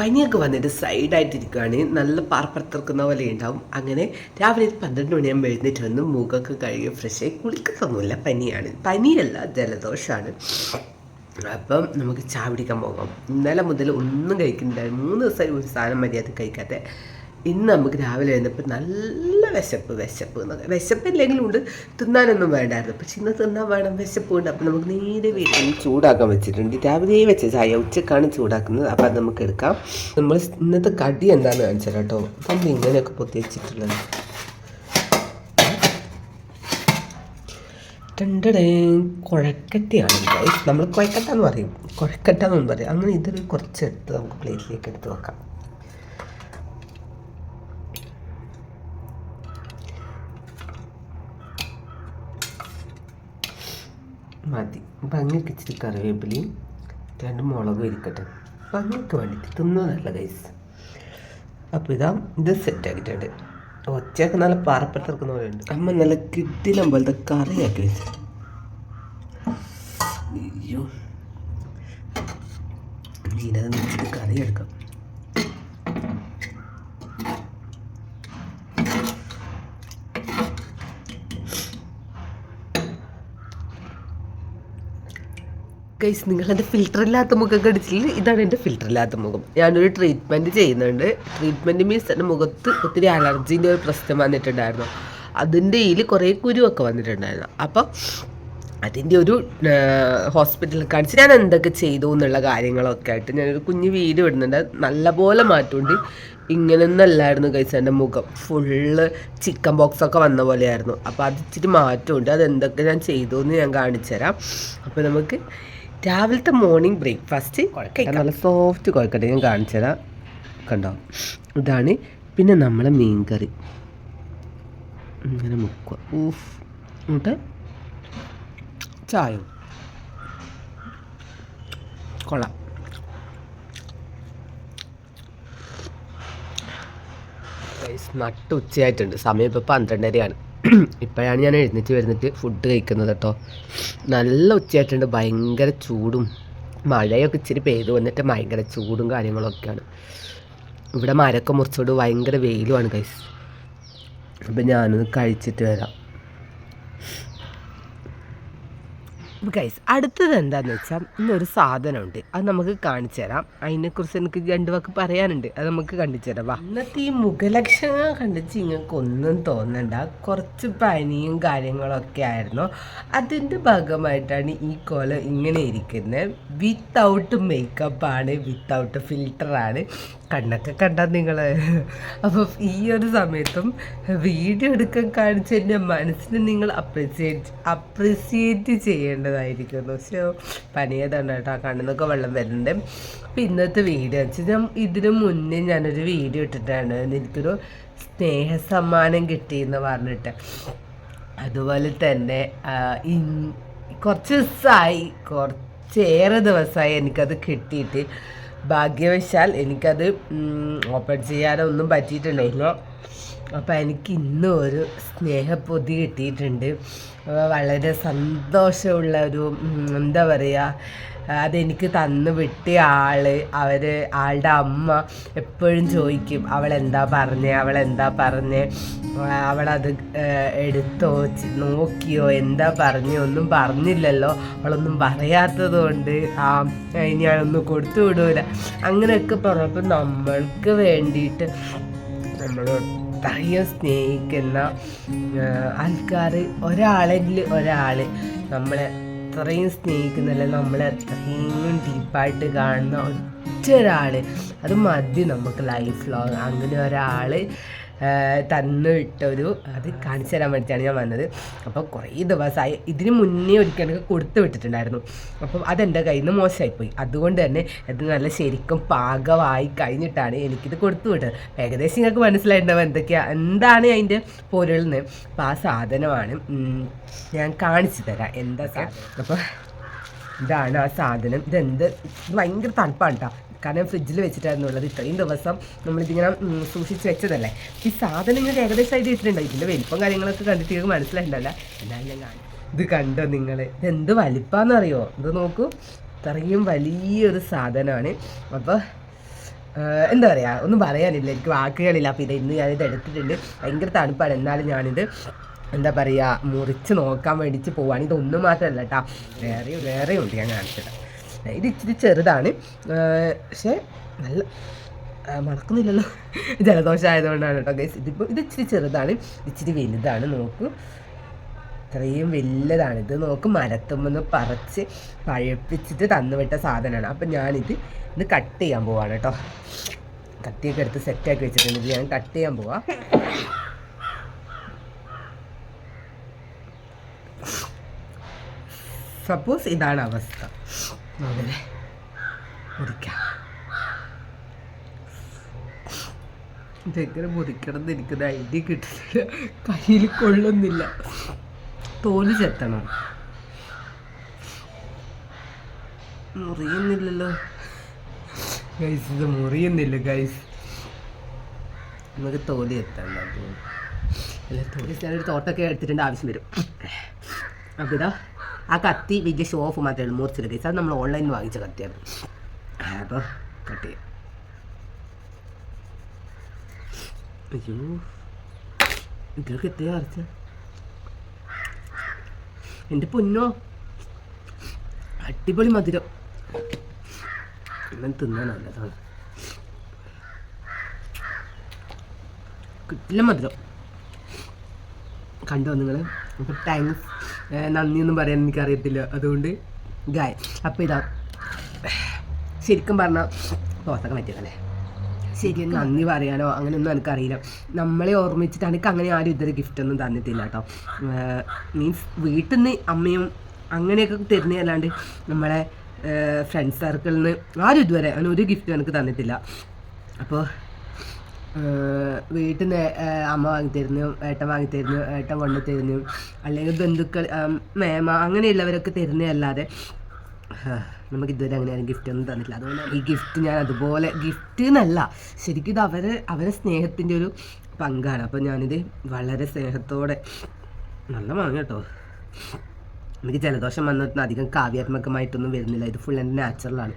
പനിയൊക്കെ വന്നിട്ട് സൈഡായിട്ടിരിക്കുകയാണ് നല്ല പാർപ്പുറത്തിറക്കുന്ന പോലെ ഉണ്ടാവും. അങ്ങനെ രാവിലെ പന്ത്രണ്ട് മണിയാകുമ്പോൾ എഴുന്നേറ്റ് വന്ന് മുഖമൊക്കെ കഴുകി ഫ്രഷായി കുളിക്കത്തൊന്നുമില്ല പനിയാണ്. പനിയല്ല ജലദോഷമാണ്. അപ്പം നമുക്ക് ചായ പിടിക്കാൻ പോകാം. ഇന്നലെ മുതൽ ഒന്നും കഴിക്കുന്നില്ല. മൂന്ന് ദിവസമായി ഒരു സാധനം മര്യാദ കഴിക്കാതെ. ഇന്ന് നമുക്ക് രാവിലെ എഴുന്നപ്പോൾ നല്ല വിശപ്പ് വിശപ്പ് എന്നൊക്കെ. വിശപ്പില്ലെങ്കിലും ഉണ്ട് തിന്നാനൊന്നും വേണ്ടായിരുന്നു. പക്ഷെ ഇന്ന് തിന്നാൻ വേണം വിശപ്പ് ഉണ്ട് അപ്പം നമുക്ക് നേരെ വീട്ടിൽ ചൂടാക്കാൻ വെച്ചിട്ടുണ്ട്. രാവിലെ വെച്ച ചായ ഉച്ചക്കാണ് ചൂടാക്കുന്നത്. അപ്പോൾ അത് നമുക്ക് എടുക്കാം. നമ്മൾ ഇന്നത്തെ കടി എന്താണെന്ന് കാണിച്ചാൽ കേട്ടോ. നമ്മൾ ഇങ്ങനെയൊക്കെ പൊത്തി വെച്ചിട്ടുള്ളത്. രണ്ടടേ കുഴക്കട്ടയാണ്. നമ്മൾ കുഴക്കട്ട എന്ന് പറയും. കുഴക്കട്ട എന്നൊന്നും പറയും അങ്ങനെ കുറച്ച് എടുത്ത് നമുക്ക് പ്ലേറ്റിലേക്ക് എടുത്ത് വെക്കാം. മതി. ഭംഗിക്ക് ഇച്ചിരി കറിവേപ്പിലയും രണ്ട് മുളകും ഇരിക്കട്ടെ. ഭംഗിക്ക് വേണ്ടിയിട്ട് തിന്നതല്ല ഗൈസ് അപ്പോൾ ഇതാ ഇത് സെറ്റ് ആക്കിയിട്ടുണ്ട്. ഒച്ചയൊക്കെ നല്ല പാറപ്പുറത്തിറക്കുന്ന പോലെ ഉണ്ട്. അമ്മ നല്ല കിട്ടിലം പോലത്തെ കറിയാക്കി വെച്ചു. അയ്യോ. വെച്ചിട്ട് കറി എടുക്കാം. ഗൈസ് നിങ്ങളെന്റെ ഫിൽറ്റർ ഇല്ലാത്ത മുഖം കടിച്ചില്ല? ഇതാണ് എന്റെ ഫിൽറ്റർ ഇല്ലാത്ത മുഖം. ഞാനൊരു ട്രീറ്റ്മെന്റ് ചെയ്യുന്നുണ്ട്. ട്രീറ്റ്മെന്റ് മീൻസ് എന്റെ മുഖത്ത് ഒത്തിരി അലർജീന്റെ ഒരു പ്രശ്നം വന്നിട്ടുണ്ടായിരുന്നു. അതിന്റെ ഇതിൽ കുറേ കുരുവൊക്കെ വന്നിട്ടുണ്ടായിരുന്നു. അപ്പം അതിന്റെ ഒരു ഹോസ്പിറ്റലിൽ കാണിച്ച് ഞാൻ എന്തൊക്കെ ചെയ്തു എന്നുള്ള കാര്യങ്ങളൊക്കെ ആയിട്ട് ഞാനൊരു കുഞ്ഞു വീഡിയോ ഇടുന്നുണ്ട്. നല്ലപോലെ മാറ്റമുണ്ട് ഇങ്ങനെയൊന്നല്ലായിരുന്നു കഴിച്ച എന്റെ മുഖം. ഫുള്ള് ചിക്കൻ ബോക്സ് ഒക്കെ വന്ന പോലെയായിരുന്നു. അപ്പോൾ അത് ഇച്ചിരി മാറ്റമുണ്ട് അതെന്തൊക്കെ ഞാൻ ചെയ്തു എന്ന് ഞാൻ കാണിച്ചു തരാം അപ്പോൾ നമുക്ക് രാവിലത്തെ മോർണിംഗ് ബ്രേക്ക്ഫാസ്റ്റ് നല്ല സോഫ്റ്റ് കുഴക്കട്ടെ. ഞാൻ കാണിച്ചു തരാം. കണ്ടോ? ഇതാണ് പിന്നെ നമ്മളെ മീൻകറി. ഇങ്ങനെ മുക്കുക. ഊഫ് എന്നിട്ട് ചായ കൊള്ളാം. നട്ട് ഉച്ചയായിട്ടുണ്ട്. സമയം ഇപ്പോൾ പന്ത്രണ്ടരയാണ്. ഇപ്പോഴാണ് ഞാൻ എഴുന്നേറ്റ് വരുന്നിട്ട് ഫുഡ് കഴിക്കുന്നത് കേട്ടോ. നല്ല ഉച്ചയായിട്ടുണ്ട്. ഭയങ്കര ചൂടും മഴയൊക്കെ ഇച്ചിരി പെയ്തു വന്നിട്ട് ഭയങ്കര ചൂടും കാര്യങ്ങളൊക്കെയാണ്. ഇവിടെ മരമൊക്കെ മുറിച്ചോട് ഭയങ്കര വെയിലുമാണ് കൈസ് അപ്പം ഞാനൊന്ന് കഴിച്ചിട്ട് വരാം. ഗൈസ് അടുത്തത് എന്താണെന്ന് വെച്ചാൽ ഇന്നൊരു സാധനമുണ്ട്. അത് നമുക്ക് കാണിച്ചു തരാം. അതിനെക്കുറിച്ച് എനിക്ക് രണ്ട് വാക്ക് പറയാനുണ്ട്. അത് നമുക്ക് കണ്ടിച്ചു തരാം. വാ. ഇന്നത്തെ ഈ മുഖലക്ഷണം കണ്ടിച്ച് നിങ്ങൾക്ക് ഒന്നും തോന്നണ്ട. കുറച്ച് പനിയും കാര്യങ്ങളൊക്കെ ആയിരുന്നു. അതിന്റെ ഭാഗമായിട്ടാണ് ഈ കോല ഇങ്ങനെ ഇരിക്കുന്നത് വിത്തൗട്ട് മേക്കപ്പാണ് വിത്തൗട്ട് ഫിൽറ്ററാണ് കണ്ണൊക്കെ കണ്ടാ നിങ്ങളെ. അപ്പോൾ ഈ ഒരു സമയത്തും വീഡിയോ എടുക്കാൻ കാണിച്ച എന്റെ മനസ്സിന് നിങ്ങൾ അപ്രിസിയേറ്റ് അപ്രിസിയേറ്റ് ചെയ്യേണ്ടതായിരിക്കുന്നു. പക്ഷേ പനിയതാണ് കേട്ടോ കണ്ണിന്നൊക്കെ വെള്ളം വരുന്നുണ്ട്. അപ്പോൾ ഇന്നത്തെ വീഡിയോ വെച്ചാൽ ഞാൻ ഇതിനു മുന്നേ ഞാനൊരു വീഡിയോ ഇട്ടിട്ടാണ് എനിക്കൊരു സ്നേഹ സമ്മാനം കിട്ടിയെന്ന് പറഞ്ഞിട്ട്. അതുപോലെ തന്നെ കുറച്ച് ദിവസമായി കുറച്ചേറെ ദിവസമായി എനിക്കത് കിട്ടിയിട്ട് ഭാഗ്യവശാൽ എനിക്കത് ഓപ്പൺ ചെയ്യാനോ ഒന്നും പറ്റിയിട്ടുണ്ടായില്ല. അപ്പോൾ എനിക്ക് ഇന്നും ഒരു സ്നേഹപ്പൊതി കിട്ടിയിട്ടുണ്ട്. വളരെ സന്തോഷമുള്ള ഒരു എന്താ പറയുക അതെനിക്ക് തന്നു വിട്ടിയ ആൾ അവർ ആളുടെ അമ്മ എപ്പോഴും ചോദിക്കും അവളെന്താ പറഞ്ഞേ? അവളെന്താ പറഞ്ഞേ? അവളത് എടുത്തോ? നോക്കിയോ? എന്താ പറഞ്ഞു? ഒന്നും പറഞ്ഞില്ലല്ലോ. അവളൊന്നും പറയാത്തത് കൊണ്ട് ആ ഞാനൊന്നും കൊടുത്തു വിടൂല. അങ്ങനെയൊക്കെ പറഞ്ഞപ്പോൾ നമ്മൾക്ക് വേണ്ടിയിട്ട് നമ്മൾ അത്രയും സ്നേഹിക്കുന്ന ആൾക്കാർ ഒരാളെങ്കിൽ ഒരാൾ നമ്മളെ അത്രയും സ്നേഹിക്കുന്നില്ല? നമ്മളെ അത്രയും ഡീപ്പായിട്ട് കാണുന്ന ഒറ്റ ഒരാൾ അത് മതി നമുക്ക് ലൈഫ് ലോങ് അങ്ങനെ ഒരാൾ തന്നു വിട്ടൊരു അത് കാണിച്ചു തരാൻ വേണ്ടിയിട്ടാണ് ഞാൻ വന്നത്. അപ്പോൾ കുറേ ദിവസമായി ഇതിന് മുന്നേ ഒരിക്കൽ കൊടുത്തു വിട്ടിട്ടുണ്ടായിരുന്നു. അപ്പം അതെന്റെ കയ്യിൽ നിന്ന് മോശമായിപ്പോയി. അതുകൊണ്ട് തന്നെ ഇത് നല്ല ശരിക്കും പാകമായി കഴിഞ്ഞിട്ടാണ് എനിക്കിത് കൊടുത്തു വിട്ടത്. ഏകദേശം നിങ്ങൾക്ക് മനസ്സിലായിട്ടുണ്ടാവും എന്തൊക്കെയാണ് എന്താണ് അതിന്റെ പൊരുളിന്ന് അപ്പോൾ ആ സാധനമാണ് ഞാൻ കാണിച്ചു തരാം. എന്താ അപ്പോൾ ഇതാണ് ആ സാധനം. ഇതെന്ത്? ഇത് ഭയങ്കര തണുപ്പാണ് കേട്ടോ കാരണം ഫ്രിഡ്ജിൽ വെച്ചിട്ടായിരുന്നു ഉള്ളത് ഇത്രയും ദിവസം നമ്മളിതിങ്ങനെ സൂക്ഷിച്ച് വെച്ചതല്ലേ. ഈ സാധനം ഇങ്ങനെ ഏകദേശം ആയിട്ട് വെച്ചിട്ടുണ്ടോ ഇതിന്റെ വലിപ്പം കാര്യങ്ങളൊക്കെ കണ്ടിട്ട് നിങ്ങൾക്ക് മനസ്സിലായിട്ടുണ്ടല്ലോ എന്നാലും ഞാൻ കാണും. ഇത് കണ്ടോ നിങ്ങൾ ഇതെന്ത് വലിപ്പാന്നറിയോ? ഇത് നോക്കൂ. ഇത്രയും വലിയൊരു സാധനമാണ്. അപ്പോൾ എന്താ പറയുക ഒന്നും പറയാനില്ല. എനിക്ക് വാക്കുകളില്ല. അപ്പോൾ ഇത് ഇന്ന് ഞാനിത് എടുത്തിട്ടുണ്ട്. ഭയങ്കര തണുപ്പാണ്. എന്നാലും ഞാനിത് എന്താ പറയുക മുറിച്ച് നോക്കാൻ വേണ്ടിയിട്ട് പോവാണ്. ഇതൊന്നും മാത്രമല്ല കേട്ടോ വേറെയും വേറെയും ഉണ്ട്. ഞാൻ ഇത് ഇച്ചിരി ചെറുതാണ്. പക്ഷേ നല്ല മണക്കുന്നില്ലല്ലോ. ജലദോഷം ആയതുകൊണ്ടാണ് കേട്ടോ ഗൈസ് ഇതിപ്പോൾ ഇത് ഇച്ചിരി ചെറുതാണ്. ഇച്ചിരി വലുതാണ് നോക്കൂ. ഇത്രയും വലുതാണ്. ഇത് നോക്ക് മരത്തുമെന്ന് പറിച്ച് പഴപ്പിച്ചിട്ട് തന്നുവിട്ട സാധനമാണ്. അപ്പം ഞാനിത് ഇത് കട്ട് ചെയ്യാൻ പോവാണ് കേട്ടോ. കത്തിയൊക്കെ എടുത്ത് സെറ്റാക്കി വെച്ചിട്ടുണ്ട്. ഇത് ഞാൻ കട്ട് ചെയ്യാൻ പോവാ. സപ്പോസ് ഇതാണ് അവസ്ഥ. നോക്കല്ലേ മുറിക്കാം. ഇതെങ്ങനെ മുറിക്കണം എന്ന് എനിക്കൊരു ഐഡിയ കിട്ടുന്നില്ല. കയ്യിൽ കൊള്ളുന്നില്ല. തോൽ ചെത്തണം. മുറിയുന്നില്ലല്ലോ. ഗൈസ് ഇത് മുറിയുന്നില്ല ഗൈസ് നമുക്ക് തോൽ ചെത്തണം അല്ല തോൽ ഞാനൊരു തോട്ടൊക്കെ എടുത്തിട്ടുണ്ട് ആവശ്യം വരും. അപ്പോൾ ഇതാ ആ കത്തി വലിയ ഷോ ഓഫ് മാത്രമേ ഉള്ളൂ. കേസ് അത് നമ്മൾ ഓൺലൈനിൽ വാങ്ങിച്ച കത്തിയാണ്. അപ്പോൾ കട്ട് ചെയ്യാം. അയ്യോ. ഇതിലൊക്കെ എത്തിയാ അരച്ച എന്റെ പൊന്നോ. അടിപൊളി മധുരം. ഞാൻ തിന്നാൻ നല്ലതാണ് കിട്ടില്ല മധുരം. കണ്ടോ നിങ്ങൾ താങ്ക്സ് നന്ദിയൊന്നും പറയാൻ എനിക്കറിയത്തില്ല. അതുകൊണ്ട് ഗായ് അപ്പോൾ ഇതാ. ശരിക്കും പറഞ്ഞാൽ ദോശക്ക് പറ്റിയതല്ലേ ശരി നന്ദി പറയാനോ അങ്ങനെയൊന്നും എനിക്കറിയില്ല. നമ്മളെ ഓർമ്മിച്ചിട്ട് എനിക്ക് അങ്ങനെ ആരും ഇതൊരു ഗിഫ്റ്റ് ഒന്നും തന്നിട്ടില്ല കേട്ടോ മീൻസ് വീട്ടിൽ നിന്ന് അമ്മയും അങ്ങനെയൊക്കെ തരുന്നതല്ലാണ്ട് നമ്മളെ ഫ്രണ്ട്സ് സർക്കിളിൽ നിന്ന് ആരും ഇതുവരെ അങ്ങനെ ഒരു ഗിഫ്റ്റും എനിക്ക് തന്നിട്ടില്ല. അപ്പോൾ വീട്ടിൽ നിന്ന് അമ്മ വാങ്ങിത്തരുന്നു ഏട്ടൻ വാങ്ങിത്തരുന്നു ഏട്ടൻ കൊണ്ടു തരുന്നു അല്ലെങ്കിൽ ബന്ധുക്കൾ മേമ അങ്ങനെയുള്ളവരൊക്കെ തരുന്നതല്ലാതെ നമുക്ക് ഇതുവരെ അങ്ങനെ ആരും ഗിഫ്റ്റ് ഒന്നും തന്നിട്ടില്ല. അതുകൊണ്ട് ഈ ഗിഫ്റ്റ് ഞാൻ അതുപോലെ ഗിഫ്റ്റ് എന്നല്ല ശരിക്കും ഇത് അവരെ അവരെ സ്നേഹത്തിന്റെ ഒരു പങ്കാണ്. അപ്പോൾ ഞാനിത് വളരെ സ്നേഹത്തോടെ നല്ല മാങ്ങ കേട്ടോ. എനിക്ക് ജലദോഷം വന്നിട്ട് അധികം കാവ്യാത്മകമായിട്ടൊന്നും വരുന്നില്ല. ഇത് ഫുൾ എന്റെ നാച്ചുറലാണ്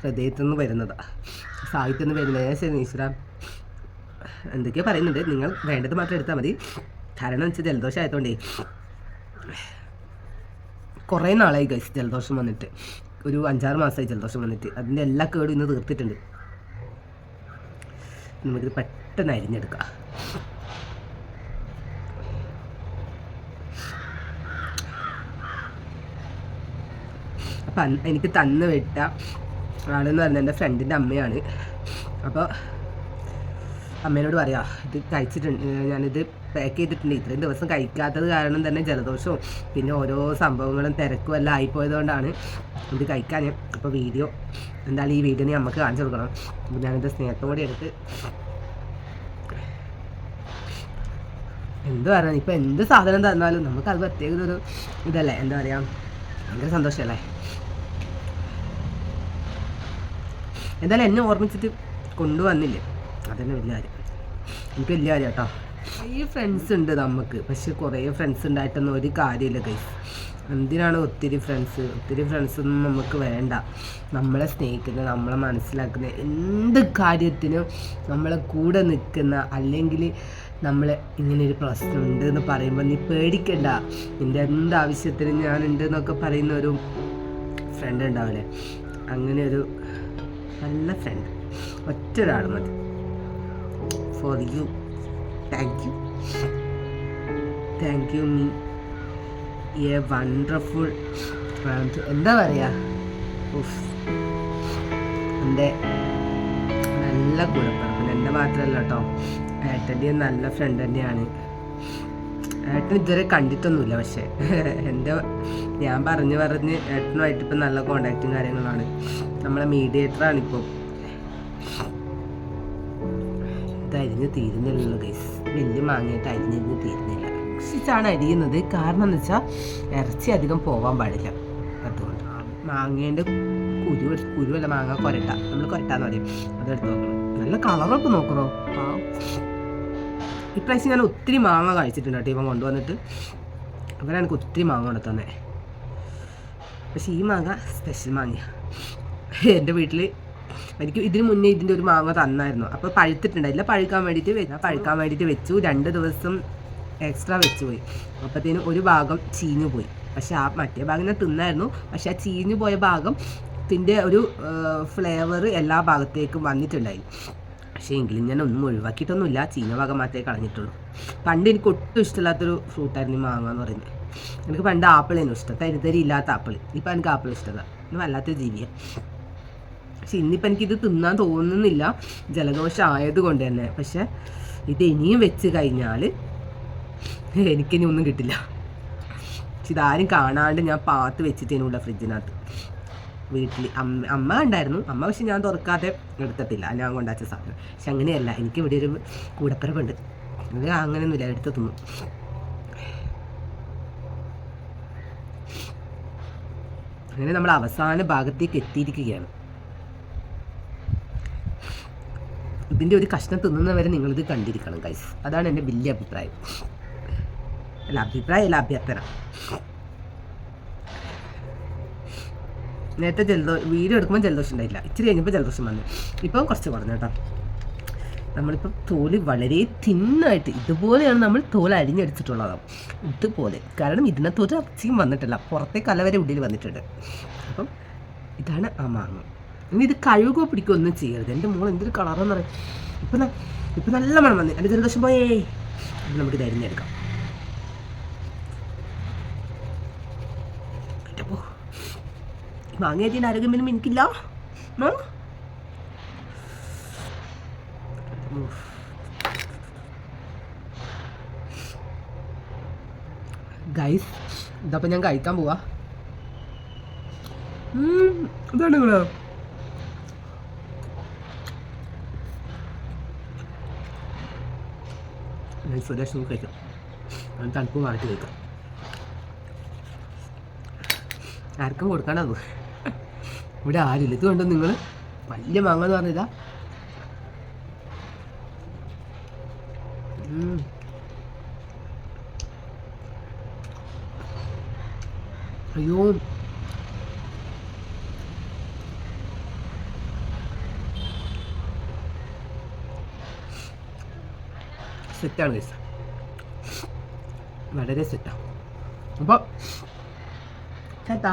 ഹൃദയത്തിൽ നിന്ന് വരുന്നതാണ് നിന്ന് വരുന്നത്. ശരി ഈശ്വര. എന്തൊക്കെയോ പറയുന്നുണ്ട്. നിങ്ങൾ വേണ്ടത് മാത്രം എടുത്താൽ മതി. കാരണം വെച്ചാൽ ജലദോഷം ആയതുകൊണ്ടേ കുറേ നാളായി ഗൈസ് ജലദോഷം വന്നിട്ട്. ഒരു അഞ്ചാറ് മാസമായി ജലദോഷം വന്നിട്ട്. അതിന്റെ എല്ലാ കേടും ഇന്ന് തീർത്തിട്ടുണ്ട്. നമുക്കിത് പെട്ടെന്ന് അരിഞ്ഞെടുക്കാം. അപ്പം എനിക്ക് തന്നു വിട്ട ആളെന്ന് പറഞ്ഞാൽ എന്റെ ഫ്രണ്ടിന്റെ അമ്മയാണ്. അപ്പോൾ അമ്മേനോട് പറയാം ഇത് കഴിച്ചിട്ടുണ്ട് ഞാനിത് പാക്ക് ചെയ്തിട്ടുണ്ട്. ഇത്രയും ദിവസം കഴിക്കാത്തത് കാരണം തന്നെ ജലദോഷവും പിന്നെ ഓരോ സംഭവങ്ങളും തിരക്കും എല്ലാം ആയിപ്പോയതുകൊണ്ടാണ് ഇത് കഴിക്കാൻ. അപ്പോൾ വീഡിയോ എന്തായാലും ഈ വീഡിയോ നമുക്ക് കാണിച്ചു കൊടുക്കണം. അപ്പോൾ ഞാനിത് സ്നേഹത്തോടെ എടുത്ത് എന്ത് പറയാൻ ഇപ്പം എന്ത് സാധനം തന്നാലും നമുക്ക് അത് പ്രത്യേക ഒരു ഇതല്ലേ എന്താ പറയുക ഭയങ്കര സന്തോഷമല്ലേ എന്തായാലും എന്നെ ഓർമ്മിച്ചിട്ട് കൊണ്ടുവന്നില്ലേ? അതന്നെ വലിയ കാര്യം. എനിക്ക് വലിയ കാര്യം കേട്ടോ ഈ ഫ്രണ്ട്സ് ഉണ്ട് നമുക്ക് പക്ഷെ കുറേ ഫ്രണ്ട്സ് ഉണ്ടായിട്ടൊന്നും ഒരു കാര്യമില്ല കൈസ് എന്തിനാണ് ഒത്തിരി ഫ്രണ്ട്സ് ഒത്തിരി ഫ്രണ്ട്സ് ഒന്നും നമുക്ക് വേണ്ട. നമ്മളെ സ്നേഹിക്കുന്ന നമ്മളെ മനസ്സിലാക്കുന്ന എന്ത് കാര്യത്തിനും നമ്മളെ കൂടെ നിൽക്കുന്ന അല്ലെങ്കിൽ നമ്മൾ ഇങ്ങനെ ഒരു പ്രശ്നമുണ്ട് എന്ന് പറയുമ്പോൾ നീ പേടിക്കണ്ട. നിന്റെ എന്ത് ഞാൻ ഞാനുണ്ട് എന്നൊക്കെ പറയുന്ന ഒരു ഫ്രണ്ട് ഉണ്ടാവില്ലേ അങ്ങനെ ഒരു നല്ല ഫ്രണ്ട് ഒറ്റ ഒരാൾ മതി. For you thank you thank you me a wonderful എന്താ പറയുക എന്റെ നല്ല കുഴപ്പം എന്റെ മാത്രമല്ല കേട്ടോ ഏട്ടന്റെ നല്ല ഫ്രണ്ട് തന്നെയാണ്. ഏട്ടൻ ഇതുവരെ കണ്ടിട്ടൊന്നുമില്ല പക്ഷേ. എന്റെ ഞാൻ പറഞ്ഞ് പറഞ്ഞ് ഏട്ടനുമായിട്ട് ഇപ്പം നല്ല കോണ്ടാക്റ്റും കാര്യങ്ങളാണ്. നമ്മളെ മീഡിയേറ്ററാണ് ഇത് അരിഞ്ഞ് തീരുന്നില്ല ഗൈസ് വലിയ മാങ്ങയായിട്ട് അരിഞ്ഞിരുന്ന് തീരുന്നില്ല. സൂക്ഷിച്ചാണ് അരിയുന്നത്. കാരണം എന്ന് വെച്ചാൽ ഇറച്ചി അധികം പോകാൻ പാടില്ല. അതുകൊണ്ട് മാങ്ങേന്റെ കുരു എടുത്ത് കുരുവല്ല മാങ്ങ കൊരട്ട. നമ്മൾ കൊരട്ടാന്ന് പറയും. അതെടുത്ത് നോക്കണം. നല്ല കളറൊക്കെ നോക്കണോ? ആ. ഇപ്രാവശ്യം ഞാൻ ഒത്തിരി മാങ്ങ കഴിച്ചിട്ടുണ്ട് കേട്ടോ കൊണ്ടുവന്നിട്ട്. അങ്ങനെ എനിക്ക് ഒത്തിരി മാങ്ങ കൊണ്ട് തന്നെ. പക്ഷെ ഈ മാങ്ങ സ്പെഷ്യൽ മാങ്ങ എന്റെ വീട്ടിൽ എനിക്ക് ഇതിന് മുന്നേ ഇതിന്റെ ഒരു മാങ്ങ തന്നായിരുന്നു. അപ്പോൾ പഴുത്തിട്ടുണ്ടായില്ല പഴുക്കാൻ വേണ്ടിയിട്ട് പഴുക്കാൻ വേണ്ടിയിട്ട് വെച്ചു. രണ്ട് ദിവസം എക്സ്ട്രാ വെച്ച് പോയി. അപ്പോഴത്തേനും ഒരു ഭാഗം ചീഞ്ഞു പോയി. പക്ഷെ ആ മറ്റേ ഭാഗം ഞാൻ തിന്നായിരുന്നു. പക്ഷെ ആ ചീഞ്ഞു പോയ ഭാഗം ത്തിന്റെ ഒരു ഫ്ലേവർ എല്ലാ ഭാഗത്തേക്കും വന്നിട്ടുണ്ടായി. പക്ഷേ എങ്കിലും ഞാൻ ഒന്നും ഒഴിവാക്കിയിട്ടൊന്നുമില്ല. ചീഞ്ഞ ഭാഗം മാത്രമേ കളഞ്ഞിട്ടുള്ളൂ. പണ്ട് എനിക്ക് ഒട്ടും ഇഷ്ടമില്ലാത്തൊരു ഫ്രൂട്ടായിരുന്നു ഈ മാങ്ങ എന്ന് പറയുന്നത്. എനിക്ക് പണ്ട് ആപ്പിളായിരുന്നു ഇഷ്ടം. തരിതരി ഇല്ലാത്ത ആപ്പിൾ ഇപ്പം എനിക്ക് ആപ്പിൾ ഇഷ്ടമാണ് വല്ലാത്തൊരു ജീവിയാണ് പക്ഷെ ഇന്നിപ്പോൾ എനിക്കിത് തിന്നാൻ തോന്നുന്നില്ല. ജലദോഷം ആയതുകൊണ്ട് തന്നെ. പക്ഷെ ഇത് ഇനിയും വെച്ച് കഴിഞ്ഞാൽ എനിക്കിനി ഒന്നും കിട്ടില്ല. പക്ഷെ ഇതാരും കാണാണ്ട് ഞാൻ പാത്ത് വെച്ചിട്ടേനുള്ള ഫ്രിഡ്ജിനകത്ത് വീട്ടിൽ അമ്മ അമ്മ ഉണ്ടായിരുന്നു. അമ്മ പക്ഷെ ഞാൻ തുറക്കാതെ എടുത്തിട്ടില്ല. ഞാൻ കൊണ്ടാച്ച സാധനം. പക്ഷെ അങ്ങനെയല്ല. എനിക്ക് ഇവിടെ ഒരു കൂടപ്പിറപ്പുണ്ട്. അത് അങ്ങനെയൊന്നുമില്ല. എടുത്ത് തിന്നു. അങ്ങനെ നമ്മൾ അവസാന ഭാഗത്തേക്ക് എത്തിയിരിക്കുകയാണ്. ഇതിന്റെ ഒരു കഷ്ണം തിന്നുന്നവരെ നിങ്ങളിത് കണ്ടിരിക്കണം കൈസ് അതാണ് എന്റെ വലിയ അഭിപ്രായം. അല്ല അഭിപ്രായം അല്ല അഭ്യർത്ഥന. നേരത്തെ ജലദോ വീഡിയോ എടുക്കുമ്പോൾ ജലദോഷം ഉണ്ടായില്ല. ഇച്ചിരി കഴിഞ്ഞപ്പോൾ ജലദോഷം വന്നു. ഇപ്പം കുറച്ച് കുറഞ്ഞു കേട്ടോ. നമ്മളിപ്പം തോൽ വളരെ തിന്നായിട്ട് ഇതുപോലെയാണ് നമ്മൾ തോൽ അരിഞ്ഞെടുത്തിട്ടുള്ളത്. ഇതുപോലെ. കാരണം ഇതിനെ ഒരു അച്ചിയും വന്നിട്ടില്ല. പുറത്തെ കല വരെ ഉള്ളിൽ വന്നിട്ടുണ്ട്. അപ്പം ഇതാണ് ആ മാങ്ങ. ഇനി ഇത് കഴുകോ പിടിക്കോ ഒന്നും ചെയ്യരുത്. എന്റെ മോൾ എന്തൊരു കളറെന്ന് പറയും ഇപ്പം ഇപ്പം നല്ല മണം വന്നു. എന്റെ ജലദോഷം പോയേ. നമുക്ക് ഇത് അരിഞ്ഞെടുക്കാം. കേട്ടപ്പോ മാങ്ങ അരിയാൻ എനിക്കില്ല. ഗൈസ് ഇതപ്പോൾ ഞാൻ കഴിക്കാൻ പോവാ. ഇതാണ് നിങ്ങൾ? സുരേഷ് നമുക്ക് കഴിക്കാം ഞാൻ തണുപ്പ് മാറ്റി കഴിക്കാം ആർക്കും കൊടുക്കാനത് ഇവിടെ ആരില്ല. ഇത് കണ്ടോ നിങ്ങൾ വലിയ മാങ്ങ എന്ന് പറഞ്ഞില്ല. അയ്യോ. സെറ്റാണ് ഗൈസ്. വളരെ സെറ്റാണ് അപ്പോൾ ചേട്ടാ.